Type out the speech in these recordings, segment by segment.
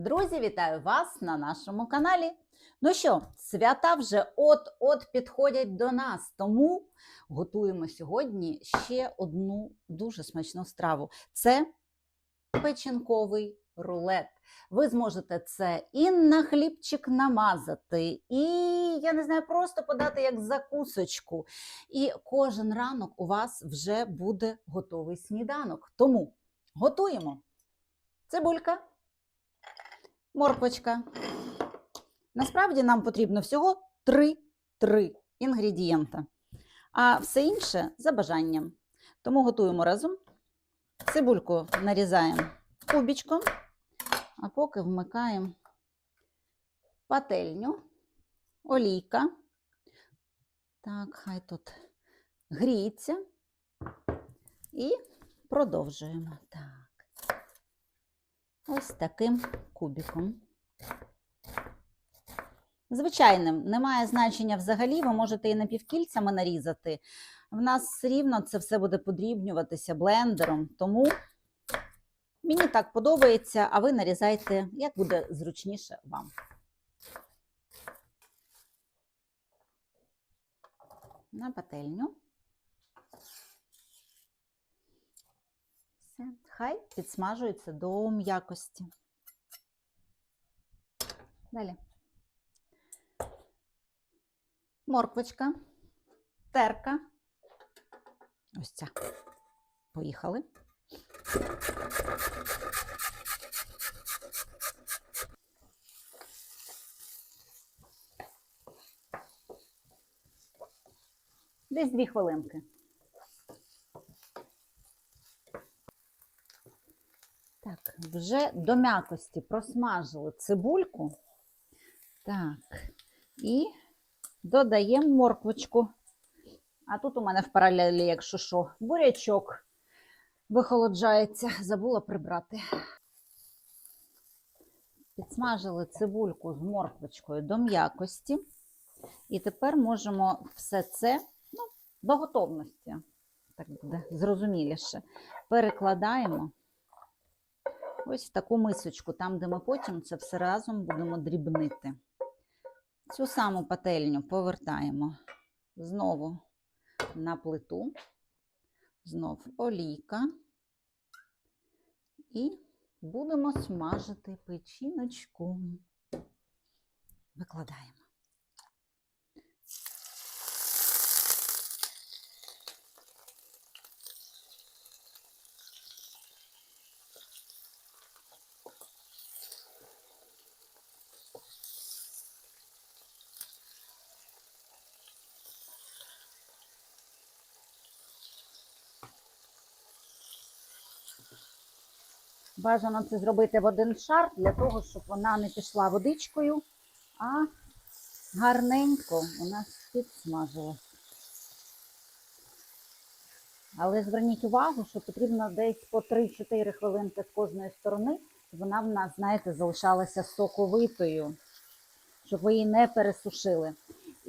Друзі, вітаю вас на нашому каналі. Ну що, свята вже от-от підходять до нас, тому готуємо сьогодні ще одну дуже смачну страву. Це печінковий рулет. Ви зможете це і на хлібчик намазати, і я не знаю, просто подати як закусочку. І кожен ранок у вас вже буде готовий сніданок. Тому готуємо цибулька, морквочка. Насправді нам потрібно всього 3-3 інгредієнта, а все інше за бажанням. Тому готуємо разом. Цибульку нарізаємо кубічком, а поки вмикаємо пательню, олійка. Так, хай тут гріється. І продовжуємо. Так. Ось таким кубиком. Звичайним, немає значення взагалі, ви можете і напівкільцями нарізати. В нас рівно це все буде подрібнюватися блендером, тому мені так подобається, а ви нарізайте, як буде зручніше вам. На пательню. Все, хай підсмажується до м'якості. Далі. Морквочка, терка. Ось ця. Поїхали. Десь дві хвилинки. Так, вже до м'якості просмажили цибульку. Так, і додаємо морквочку. А тут у мене в паралелі, якщо що, бурячок вихолоджається, забула прибрати. Підсмажили цибульку з морквочкою до м'якості. І тепер можемо все це ну, до готовності, так буде зрозуміліше, перекладаємо ось в таку мисочку, там, де ми потім це все разом будемо дрібнити. Цю саму пательню повертаємо знову на плиту, знов олійка. І будемо смажити печіночку. Викладаємо. Бажано це зробити в один шар для того, щоб вона не пішла водичкою, а гарненько у нас підсмажилась. Але зверніть увагу, що потрібно десь по 3-4 хвилинки з кожної сторони, щоб вона в нас, знаєте, залишалася соковитою, щоб ви її не пересушили.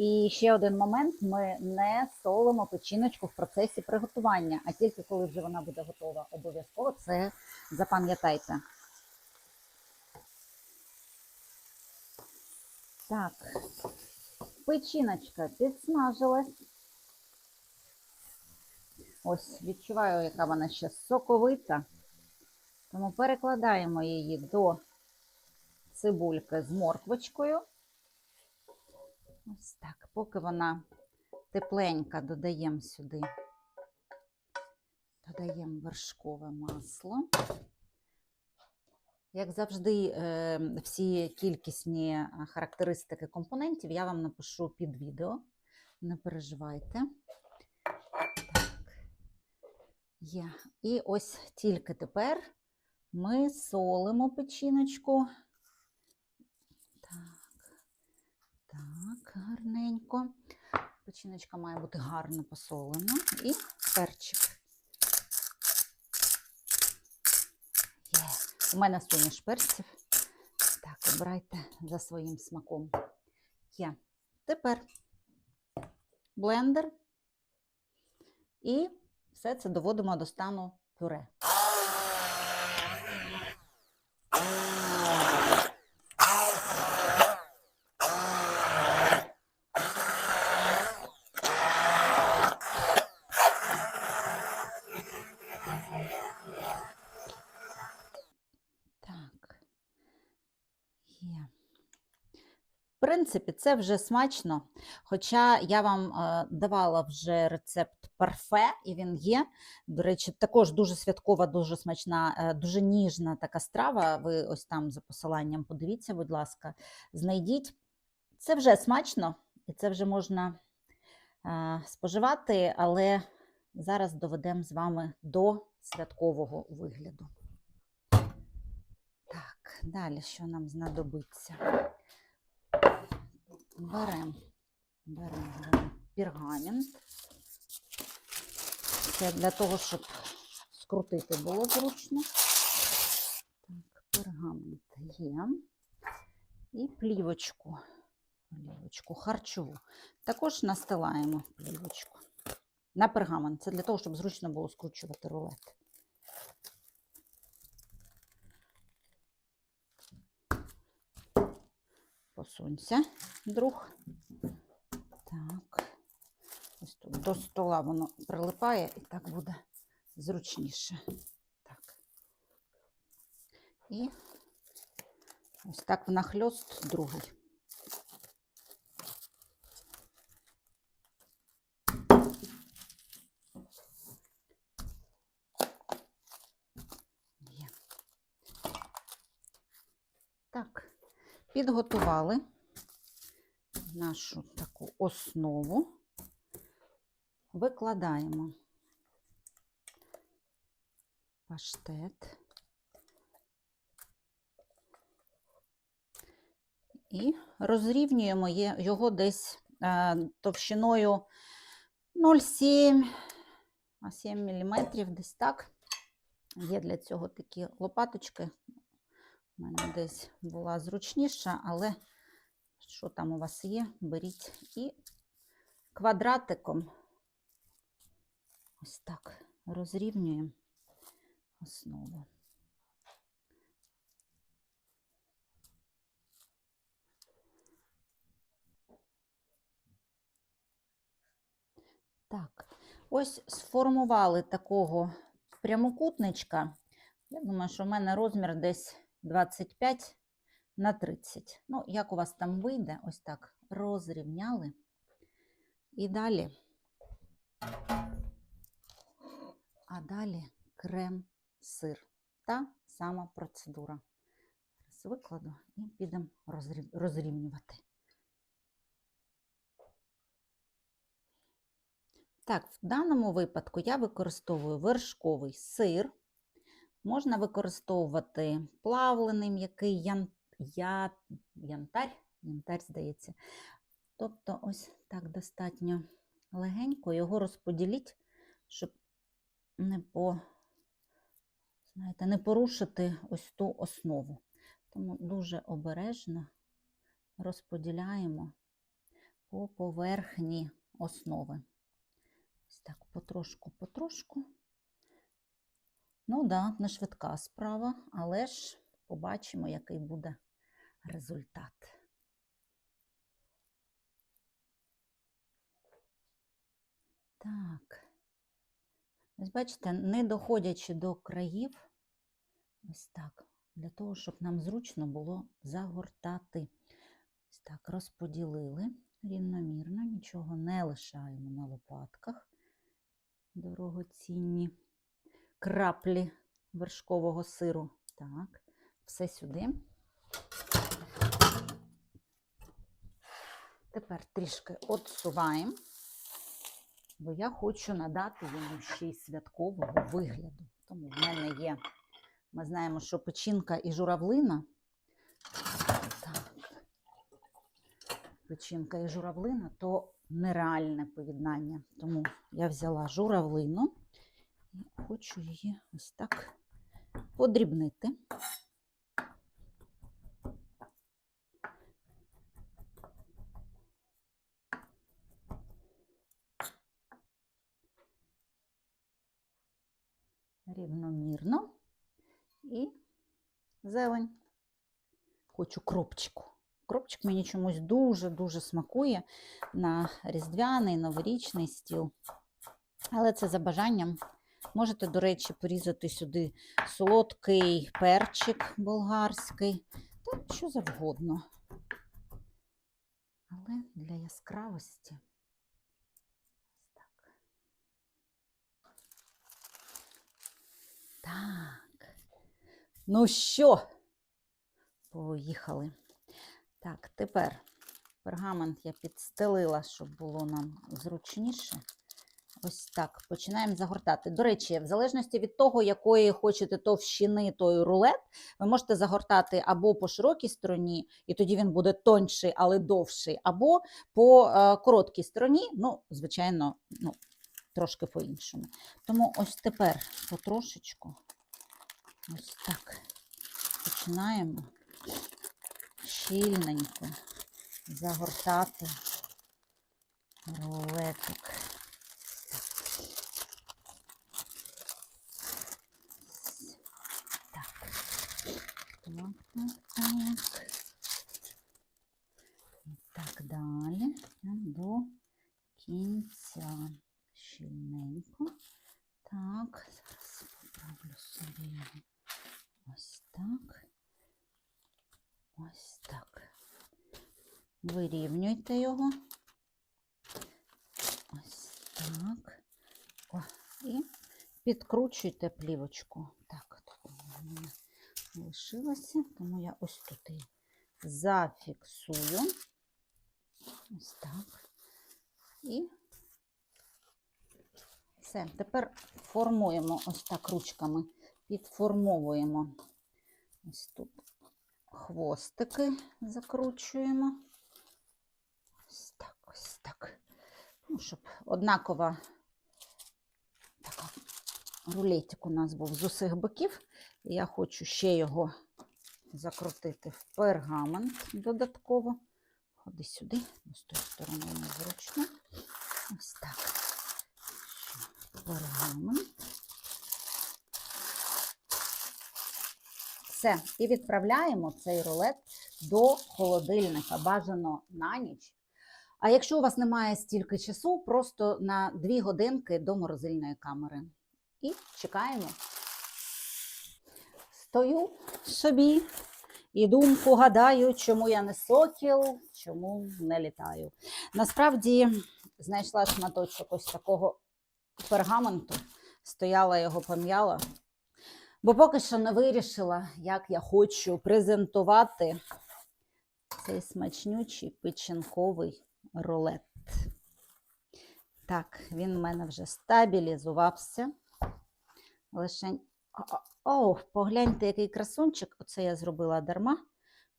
І ще один момент: ми не солимо печіночку в процесі приготування, а тільки коли вже вона буде готова, обов'язково це запам'ятайте. Так, печіночка підсмажилась. Ось відчуваю, яка вона ще соковита. Тому перекладаємо її до цибульки з морквочкою. Ось так, поки вона тепленька, додаємо сюди, додаємо вершкове масло. Як завжди, е, всі кількісні характеристики компонентів я вам напишу під відео. Не переживайте. Є. І ось тільки тепер ми солимо печіночку. Так. Так, гарненько. Печіночка має бути гарно посолена. І перчик. Є. У мене суміш перців. Так, обирайте за своїм смаком. Є. Тепер блендер. І все це доводимо до стану пюре. Так, є. В принципі, це вже смачно. Хоча я вам е, давала вже рецепт парфе, і він є. До речі, також дуже святкова, дуже смачна, е, дуже ніжна така страва. Ви ось там за посиланням подивіться, будь ласка, знайдіть. Це вже смачно, і це вже можна е, споживати, але зараз доведемо з вами до святкового вигляду. Так, далі що нам знадобиться? Беремо берем, берем пергамент. Це для того, щоб скрутити було зручно. Так, пергамент є. І плівочку, плівочку харчову. Також настилаємо плівочку на пергамент. Це для того, щоб зручно було скручувати рулет. Посунься, друг. Так. Ось тут до стола воно прилипає і так буде зручніше. Так. І ось так внахльост другий. Є. Так, підготували нашу таку основу, викладаємо паштет і розрівнюємо його десь е, товщиною 0,7 а 7 мм, десь так. Є для цього такі лопаточки. У мене десь була зручніша, але що там у вас є, беріть і квадратиком ось так розрівнюємо основу. Так, ось сформували такого прямокутничка. Я думаю, що в мене розмір десь 25 на 30. Ну, як у вас там вийде, ось так розрівняли. І далі, а далі крем, сир. Та сама процедура. Зараз викладу і підемо розрівнювати. Так, в даному випадку я використовую вершковий сир. Можна використовувати плавлений м'який ян... я... янтарь, янтарь, здається. Тобто, ось так достатньо легенько його розподіліть, щоб не по, знаєте, не порушити ось ту основу. Тому дуже обережно розподіляємо по поверхні основи. Ось так, потрошку-потрошку. Ну да, не швидка справа, але ж побачимо, який буде результат. Так. Ось бачите, не доходячи до країв, ось так, для того, щоб нам зручно було загортати. Ось так, розподілили рівномірно, нічого не лишаємо на лопатках. Дорогоцінні краплі вершкового сиру. Так, все сюди. Тепер трішки отсуваємо, бо я хочу надати йому ще й святкового вигляду. Тому в мене є, ми знаємо, що печінка і журавлина. Так. Печінка і журавлина то нереальне поєднання. Тому я взяла журавлину хочу її ось так подрібнити. Рівномірно і зелень. Хочу кропчику. Кропчик мені чомусь дуже-дуже смакує на різдвяний, новорічний стіл. Але це за бажанням. Можете, до речі, порізати сюди солодкий перчик болгарський. Та що завгодно. Але для яскравості. Так. Так. Ну що? Поїхали. Так, тепер пергамент я підстелила, щоб було нам зручніше. Ось так, починаємо загортати. До речі, в залежності від того, якої хочете товщини той рулет, ви можете загортати або по широкій стороні, і тоді він буде тонший, але довший, або по е, короткій стороні, ну, звичайно, ну, трошки по-іншому. Тому ось тепер потрошечку, ось так, починаємо щільненько загортати рулетик. Так. Так, так, так. І так далі до кінця. Щільненько. Так, зараз поправлю собі його. Ось так. Ось так. Вирівнюйте його. Ось так. О, і підкручуйте плівочку. Так, тут в мене лишилася, тому я ось тут її зафіксую. Ось так. І все. Тепер формуємо ось так ручками, підформовуємо ось тут хвостики закручуємо. Ось так, ось так. Ну, щоб однакова така рулетик у нас був з усіх боків. Я хочу ще його закрутити в пергамент додатково. Ходи сюди, з тої сторони незручно. Ось так. Пергамент. Все, і відправляємо цей рулет до холодильника, бажано на ніч. А якщо у вас немає стільки часу, просто на 2 годинки до морозильної камери. І чекаємо. Стою собі і думку гадаю, чому я не сокіл, чому не літаю. Насправді знайшла шматочок ось такого пергаменту, стояла його пом'яла. Бо поки що не вирішила, як я хочу презентувати цей смачнючий печінковий рулет. Так, він в мене вже стабілізувався. Лишень. О, погляньте, який красунчик. Оце я зробила дарма.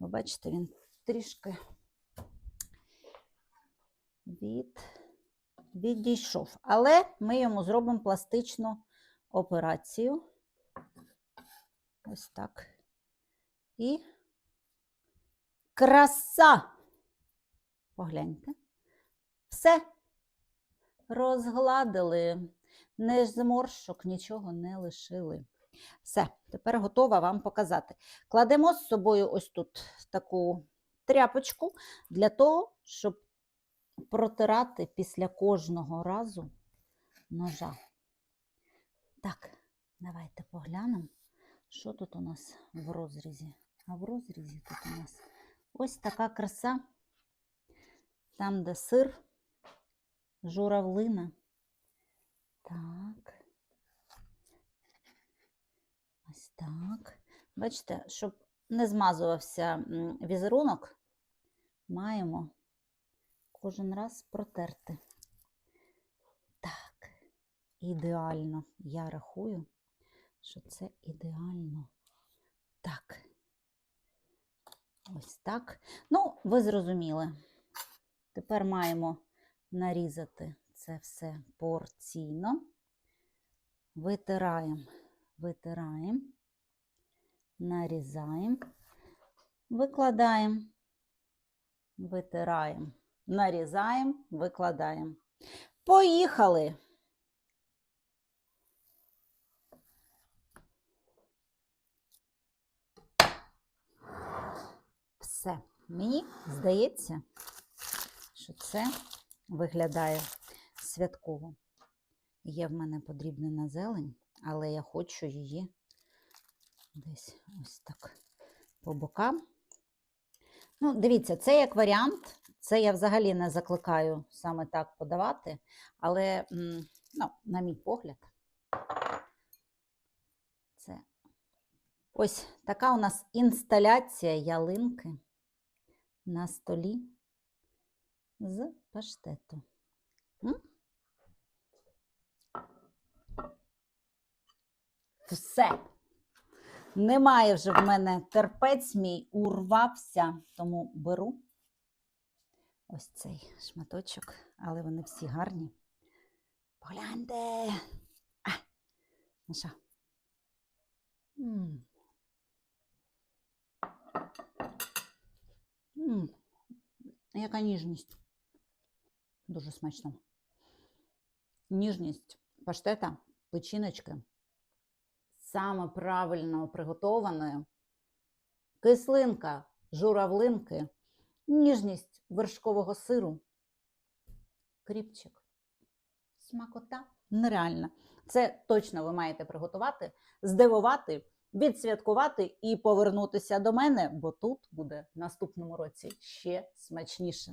Ви бачите, він трішки від... відійшов. Але ми йому зробимо пластичну операцію. Ось так. І краса. Погляньте. Все. Розгладили, не зморшок, нічого не лишили. Все, тепер готова вам показати. Кладемо з собою ось тут таку тряпочку для того, щоб протирати після кожного разу ножа. Так, давайте поглянемо. Що тут у нас в розрізі? А в розрізі тут у нас ось така краса. Там, де сир, журавлина. Так. Ось так. Бачите, щоб не змазувався візерунок, маємо кожен раз протерти. Так, ідеально. Я рахую що це ідеально. Так. Ось так. Ну, ви зрозуміли. Тепер маємо нарізати це все порційно. Витираємо, витираємо, нарізаємо, викладаємо, витираємо, нарізаємо, викладаємо. Поїхали! Все. Мені здається, що це виглядає святково. Є в мене подрібнена зелень, але я хочу її десь ось так по бокам Ну, дивіться, це як варіант. Це я взагалі не закликаю саме так подавати, але, ну, на мій погляд, це ось така у нас інсталяція ялинки на столі з паштету. Все. Немає вже в мене терпець мій урвався, тому беру ось цей шматочок, але вони всі гарні. Погляньте. А, ну що? М. М. Яка ніжність. Дуже смачно. Ніжність паштета, печіночки. Саме правильно приготованої, кислинка журавлинки, ніжність вершкового сиру, кріпчик, смакота. Нереальна. Це точно ви маєте приготувати, здивувати, відсвяткувати і повернутися до мене, бо тут буде в наступному році ще смачніше.